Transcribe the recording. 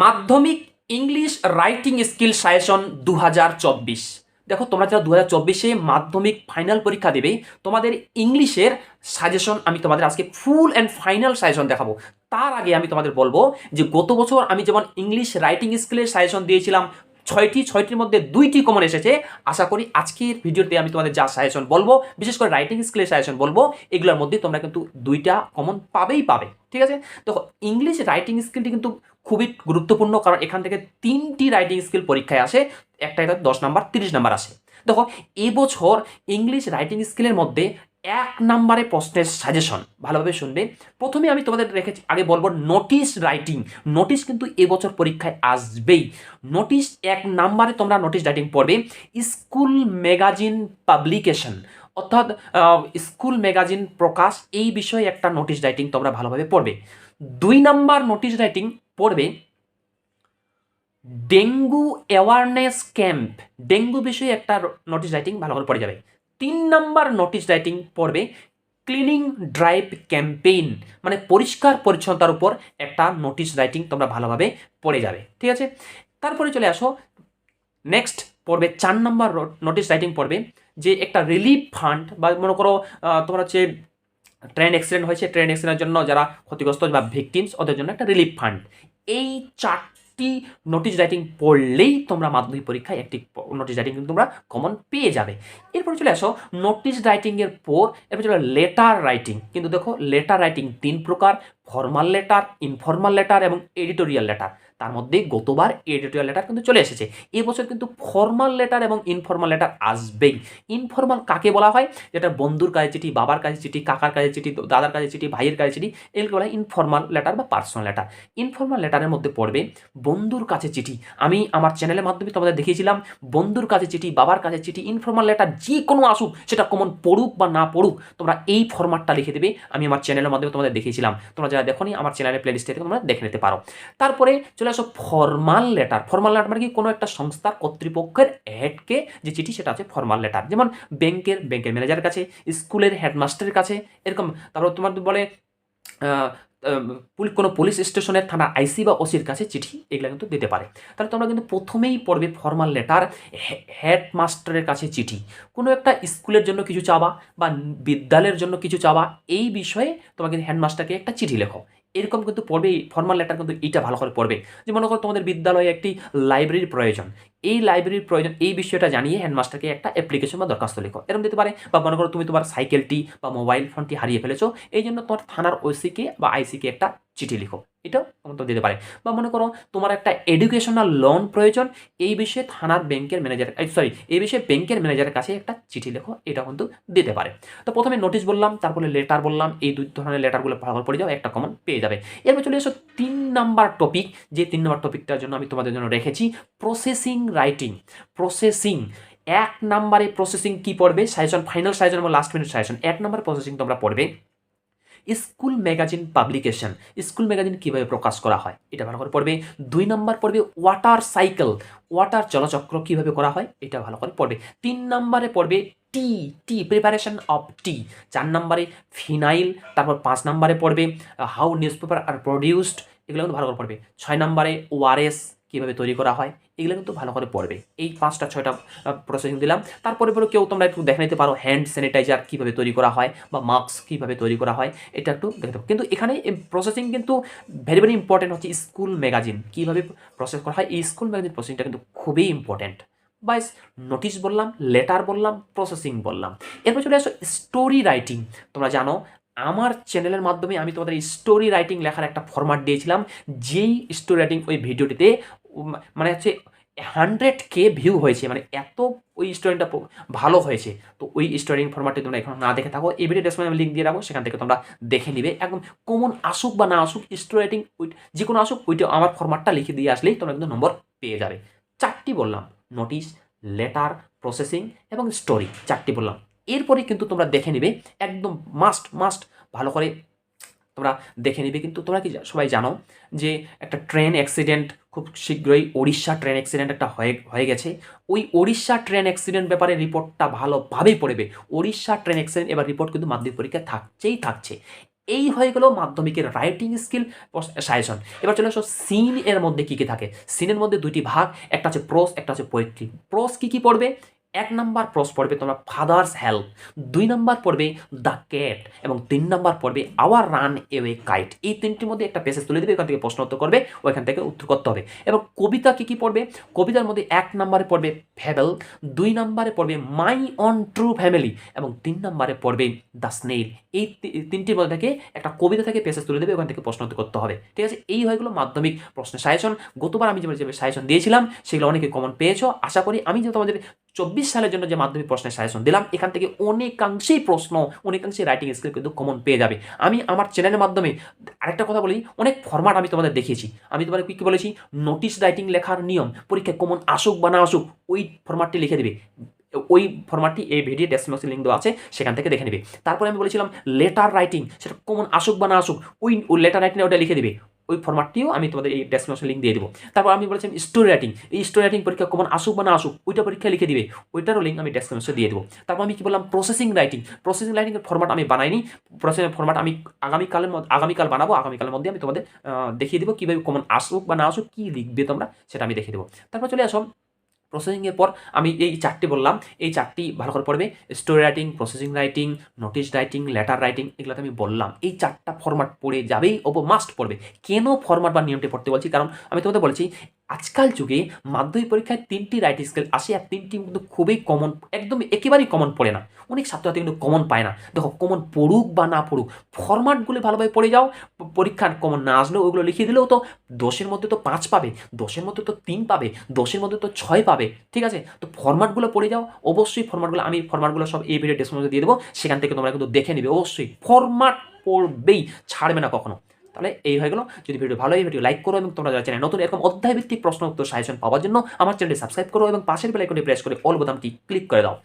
মাধ্যমিক English writing skill suggestion দু হাজার চব্বিশ। দেখো, তোমরা যারা দু হাজার চব্বিশে মাধ্যমিক ফাইনাল পরীক্ষা দেবে, তোমাদের ইংলিশের সাজেশন আমি তোমাদের আজকে ফুল অ্যান্ড ফাইনাল সাজেশন দেখাবো। তার আগে আমি তোমাদের বলব যে গত বছর আমি যেমন ইংলিশ রাইটিং স্কিলের সাজেশন দিয়েছিলাম ছয়টি, ছয়টির মধ্যে দুইটি কমন এসেছে। আশা করি আজকের ভিডিওতে আমি তোমাদের যা সাজেশন বলব, বিশেষ করে রাইটিং স্কিলের সাজেশন বলব, এগুলোর মধ্যে তোমরা কিন্তু দুইটা কমন পাবেই পাবে, ঠিক আছে? দেখো ইংলিশ রাইটিং স্কিলটি কিন্তু খুবই গুরুত্বপূর্ণ, কারণ এখান থেকে তিনটি রাইটিং স্কিল পরীক্ষায় আসে একটা দশ নাম্বার, তিরিশ নাম্বার আসে। দেখো, এবছর ইংলিশ রাইটিং স্কিলের মধ্যে এক নাম্বারে প্রশ্নের সাজেশন ভালোভাবে শুনবে। প্রথমে আমি তোমাদের রেখেছি, আগে বলব নোটিশ রাইটিং নোটিশ কিন্তু এবছর পরীক্ষায় আসবেই। নোটিশ এক নাম্বারে তোমরা নোটিশ রাইটিং পড়বে। স্কুল ম্যাগাজিন পাবলিকেশন অর্থাৎ স্কুল ম্যাগাজিন প্রকাশ, এই বিষয়ে একটা নোটিশ রাইটিং তোমরা ভালোভাবে পড়বে। দুই নাম্বার নোটিশ রাইটিং পড়বে, ডেঙ্গু অ্যাওয়ারনেস ক্যাম্প ডেঙ্গু বিষয়ে একটা নোটিশ রাইটিং ভালো করে পড়ে যাবে। তিন নাম্বার নোটিশ রাইটিং পড়বে ক্লিনিং ড্রাইভ ক্যাম্পেইন মানে পরিষ্কার পরিচ্ছন্নতার উপর একটা নোটিশ রাইটিং তোমরা ভালোভাবে পড়ে যাবে, ঠিক আছে? তারপরে চলে আসো নেক্সট পড়বে চার নাম্বার নোটিশ রাইটিং পড়বে যে একটা রিলিফ ফান্ড বা মনে করো তোমার হচ্ছে ট্রেন অ্যাক্সিডেন্ট হয়েছে ট্রেন অ্যাক্সিডেন্টের জন্য যারা ক্ষতিগ্রস্ত বা ভিকটিমস ওদের জন্য একটা রিলিফ ফান্ড এই চারটি নোটিশ রাইটিং পড়লেই তোমরা মাধ্যমিক পরীক্ষায় একটি নোটিশ রাইটিং কিন্তু তোমরা কমন পেয়ে যাবে। এরপরে চলে আসো নোটিশ রাইটিংয়ের পর এরপর চলে লেটার রাইটিং কিন্তু দেখো লেটার রাইটিং তিন প্রকার ফর্মাল লেটার ইনফর্মাল লেটার এবং এডিটোরিয়াল লেটার তার মধ্যে গতবার এডিটোরিয়াল লেটার কিন্তু চলে এসেছে। এবছর কিন্তু ফর্মাল লেটার এবং ইনফর্মাল লেটার আসবেই। ইনফর্মাল কাকে বলা হয়? যেটা বন্ধুর কাছে চিঠি, বাবার কাছে চিঠি, কাকার কাছে চিঠি, দাদার কাছে চিঠি, ভাইয়ের কাছে চিঠি এগুলো বলা হয় ইনফর্মাল লেটার বা পার্সোনাল লেটার ইনফর্মাল লেটারের মধ্যে পড়বে, বন্ধুর কাছে চিঠি। আমি আমার চ্যানেলের মাধ্যমে তোমাদের দেখিয়েছিলাম, বন্ধুর কাছে চিঠি, বাবার কাছে চিঠি ইনফর্মাল লেটার যে কোনো আসুক, সেটা কমন পড়ুক বা না পড়ুক, তোমরা এই ফরম্যাটটা লিখে দেবে, আমি আমার চ্যানেলের মাধ্যমে তোমাদের দেখিয়েছিলাম। তোমরা যারা দেখো আমার চ্যানেলের প্লেলিস্ট থেকে তোমরা দেখে নিতে পারো। তারপরে চলে আসো ফর্মাল লেটার ফর্মাল লেটার মানে কি? কোনো একটা সংস্থার কর্তৃপক্ষের হেডকে যে চিঠি, সেটা আছে ফর্মাল লেটার যেমন ব্যাংকের ব্যাংকের ম্যানেজারের কাছে, স্কুলের হেডমাস্টারের কাছে, এরকম। তারপর তোমার বলে কোনো পুলিশ স্টেশনের থানা আইসি বা ওসির কাছে চিঠি, এগুলো কিন্তু দিতে পারে। তাহলে তোমরা কিন্তু প্রথমেই পড়বে ফর্মাল লেটার হেডমাস্টারের কাছে চিঠি। কোনো একটা স্কুলের জন্য কিছু চাওয়া বা বিদ্যালয়ের জন্য কিছু চাওয়া এই বিষয়ে তোমাকে হেডমাস্টারকে একটা চিঠি লেখো। এরকম কিন্তু পড়বে ফর্মাল লেটার কিন্তু এইটা ভালো করে পড়বে। যে মনে করো তোমাদের বিদ্যালয়ে একটি লাইব্রেরির প্রয়োজন, এই লাইব্রেরির প্রয়োজন, এই বিষয়টা জানিয়ে হ্যান্ডমাস্টারকে একটা অ্যাপ্লিকেশন বা দরখাস্ত লেখো। এরকম দিতে পারে, বা মনে করো তুমি তোমার সাইকেলটি বা মোবাইল ফোনটি হারিয়ে ফেলেছো এই জন্য তোমার থানার ওসিকে বা আইসিকে একটা চিঠি লিখো। এটাও তো দিতে পারে। বা মনে করো তোমার একটা এডুকেশনাল লোন প্রয়োজন, এই বিষয়ে থানার ব্যাংকের ম্যানেজার সরি এই বিষয়ে ব্যাংকের ম্যানেজারের কাছে একটা চিঠি লেখো, এটা কিন্তু দিতে পারে। তো প্রথমে নোটিশ বললাম, তারপরে লেটার বললাম, এই দুই ধরনের লেটারগুলো ভালো পড়ে যাও, একটা কমন পেয়ে যাবে। এরপর চলে এসো তিন নাম্বার টপিক যে তিন নাম্বার টপিকটার জন্য আমি তোমাদের জন্য রেখেছি প্রসেসিং রাইটিং প্রসেসিং এক নাম্বারে প্রসেসিং কি পড়বে? সাজেশন ফাইনাল সাজেশন এবং লাস্ট মিনিট সাজেশন এক নাম্বার প্রসেসিং তোমরা পড়বে। School magazine publication. School magazine কীভাবে প্রকাশ করা হয়? এটা ভালো করে পড়বে। দুই নম্বর পড়বে ওয়াটার সাইকেল। ওয়াটার জলচক্র কীভাবে করা হয়? এটা ভালো করে পড়বে। তিন নাম্বারে পড়বে টি টি প্রিপারেশন অফ টি চার নাম্বারে ফিনাইল। তারপর পাঁচ নাম্বারে পড়বে how newspaper are produced এগুলো কিন্তু ভালো করে পড়বে। ছয় নাম্বারে ওআরএস। কীভাবে তৈরি করা হয়, এগুলো কিন্তু ভালো করে পড়বে। এই পাঁচটা, ছয়টা প্রসেসিং দিলাম। তারপরে পরে কেউ তোমরা একটু দেখে নিতে পারো হ্যান্ড স্যানিটাইজার কীভাবে তৈরি করা হয় বা মাস্ক কীভাবে তৈরি করা হয়, এটা একটু দেখতে পাবো কিন্তু এখানে প্রসেসিং কিন্তু ভেরি ভেরি ইম্পর্টেন্ট হচ্ছে স্কুল ম্যাগাজিন কীভাবে প্রসেস করা হয়, এই স্কুল ম্যাগাজিন প্রসেসিংটা কিন্তু খুবই ইম্পর্টেন্ট বাইস নোটিশ বললাম লেটার বললাম প্রসেসিং বললাম। এরপর চলে আসো স্টোরি রাইটিং তোমরা জানো, আমার চ্যানেলের মাধ্যমে আমি তোমাদের স্টোরি রাইটিং লেখার একটা ফরম্যাট দিয়েছিলাম, যেই স্টোরি রাইটিং ওই ভিডিওটিতে মানে হচ্ছে হান্ড্রেড কে ভিউ হয়েছে মানে এত ওই স্টোরিটা ভালো হয়েছে। তো ওই স্টোরিং ফরম্যাটে তোমরা এখন না দেখে থাকো, এই ভিডিও ডেসক্রিপশনে লিঙ্ক দিয়ে রাখব, সেখান থেকে তোমরা দেখে নিবে। একদম কমন আসুক বা না আসুক স্টোরি রাইটিং ওই যে কোনো আসুক, ওইটা আমার ফরম্যাটটা লিখে দিয়ে আসলেই তোমরা কিন্তু নম্বর পেয়ে যাবে। চারটি বললাম নোটিশ লেটার প্রসেসিং এবং স্টোরি চারটি বললাম। এরপরে কিন্তু তোমরা দেখে নিবে, একদম মাস্ট মাস্ট ভালো করে তোমরা দেখে নিবে। কিন্তু তোমরা কি সবাই জানো যে একটা ট্রেন অ্যাক্সিডেন্ট খুব শীঘ্রই ওড়িশা ট্রেন অ্যাক্সিডেন্ট একটা হয়ে হয়ে গেছে। ওই ওড়িশা ট্রেন অ্যাক্সিডেন্ট ব্যাপারে রিপোর্টটা ভালোভাবেই পড়বে। ওড়িশা ট্রেন অ্যাক্সিডেন্ট এবার রিপোর্ট কিন্তু মাধ্যমিক পরীক্ষায় থাকছেই থাকছে। এই হয়ে গেল মাধ্যমিকের রাইটিং স্কিল সাজেশন এবার চলে আসো সিন এর মধ্যে কী কী থাকে। সিনের মধ্যে দুটি ভাগ, একটা আছে প্রোস একটা আছে পোয়েট্রি প্রোস কী কী পড়বে? এক নাম্বার প্রস পড়বে তোমরা ফাদার্স হেল্প দুই নাম্বার পড়বে দ্য ক্যাট এবং তিন নাম্বার পড়বে আওয়ার রান এওয়ে কাইট। এই তিনটির মধ্যে একটা পেসেজ তুলে দেবে, এখান থেকে প্রশ্ন উত্তর করবে, ওইখান থেকে উত্তর করতে হবে। এবং কবিতা কী কী পড়বে? কবিতার মধ্যে এক নাম্বারে পড়বে ফ্যাবেল দুই নাম্বারে পড়বে মাই অন ট্রু ফ্যামিলি এবং তিন নাম্বারে পড়বে দ্য স্নেল এই তিনটির মধ্যে থেকে একটা কবিতা থেকে পেসেজ তুলে দেবে, ওখান থেকে প্রশ্ন উত্তর করতে হবে। ঠিক আছে? এই হয়ে গেলো মাধ্যমিক প্রশ্নের সাজেশন। গতবার আমি যেভাবে সাজেশন দিয়েছিলাম, সেগুলো অনেকে কমন পেয়েছ। আশা করি আমি যে তোমাদের চব্বিশ সালের জন্য যে মাধ্যমিক প্রশ্নের সাজেশন দিলাম, এখান থেকে অনেকাংশেই প্রশ্ন, অনেকাংশেই রাইটিং স্কিল কিন্তু কমন পেয়ে যাবে। আমি আমার চ্যানেলের মাধ্যমে আরেকটা কথা বলি, অনেক ফরম্যাট আমি তোমাদের দেখিয়েছি। আমি তোমাদের কি কি বলেছি? নোটিশ রাইটিং লেখার নিয়ম, পরীক্ষায় কমন আসুক বা না আসুক, ওই ফরম্যাটটি লিখে দেবে। ওই ফরম্যাটটি এই ভিডিও ডেসক্রিপশন লিঙ্ক দেওয়া আছে, সেখান থেকে দেখে নেবে। তারপরে আমি বলেছিলাম লেটার রাইটিং সেটা কমন আসুক বা না আসুক, ওই লেটার রাইটিং ওটা লিখে দেবে। ওই ফর্মাটটিও আমি তোমাদের এই ডেসক্রিপশন লিঙ্ক দিয়ে দেবো। তারপর আমি বলেছিলাম স্টোরি রাইটিং এই স্টোরি রাইটিং পরীক্ষা কমন আসুক বা না আসুক, ওইটা পরীক্ষা লিখে দিবে। ওইটারও লিঙ্ক আমি ডেসক্রিপশনে দিয়ে দেবো। তারপর আমি কি বললাম? প্রসেসিং রাইটিং প্রসেসিং রাইটিংয়ের ফর্মাট আমি বানাইনি। প্রসেসিং ফর্মাট আমি আগামীকালের মধ্যে আগামীকাল বানাবো। আগামীকালের মধ্যে আমি তোমাদের দেখিয়ে দেবো কীভাবে কমন আসুক বা না আসুক, কী লিখবে তোমরা, সেটা আমি দেখিয়ে দেবো। তারপর চলে আসো। প্রসেসিংয়ের পর আমি এই চারটি বললাম। এই চারটি ভালো করে পড়বে। Story writing processing writing notice writing letter writing এগুলোতে আমি বললাম। এই চারটা ফরম্যাট পড়ে যাবেই ওপো মাস্ট পড়বে। কেন ফরম্যাট বা নিয়মটি পড়তে বলছি? কারণ আমি তোমাদের বলছি আজকাল যুগে মাধ্যমিক পরীক্ষায় তিনটি রাইটিং স্কেল আসে আর তিনটি কিন্তু খুবই কমন একদম একেবারেই কমন পড়ে না। অনেক ছাত্রছাত্রী কিন্তু কমন পায় না। দেখো কমন পড়ুক বা না পড়ুক ফরম্যাটগুলো ভালোভাবে পড়ে যাও পরীক্ষার কমন না আসলেও ওইগুলো লিখিয়ে দিলেও তো দশের মধ্যে তো পাঁচ পাবে, দশের মধ্যে তো তিন পাবে, দশের মধ্যে তো ছয় পাবে, ঠিক আছে? তো ফরম্যাটগুলো পড়ে যাও, অবশ্যই ফরম্যাটগুলো আমি ফরম্যাটগুলো সব এই ভিডিও ডেসক্রিপশনে দিয়ে দেবো, সেখান থেকে তোমরা কিন্তু দেখে নেবে। অবশ্যই ফরম্যাট পড়বেই, ছাড়বে না কখনো। তাহলে এই হয়ে গেল। যদি ভিডিও ভালো হয় ভিডিও লাইক করো এবং তোমরা যারা চ্যানেল নতুন, এরকম অধ্যায়ভিত্তিক প্রশ্ন উত্তর সাজেশন পাওয়ার জন্য আমার চ্যানেলটি সাবস্ক্রাইব করো এবং পাশের বেলাইকনটি প্রেস করে অল বোতামটি ক্লিক করে দাও।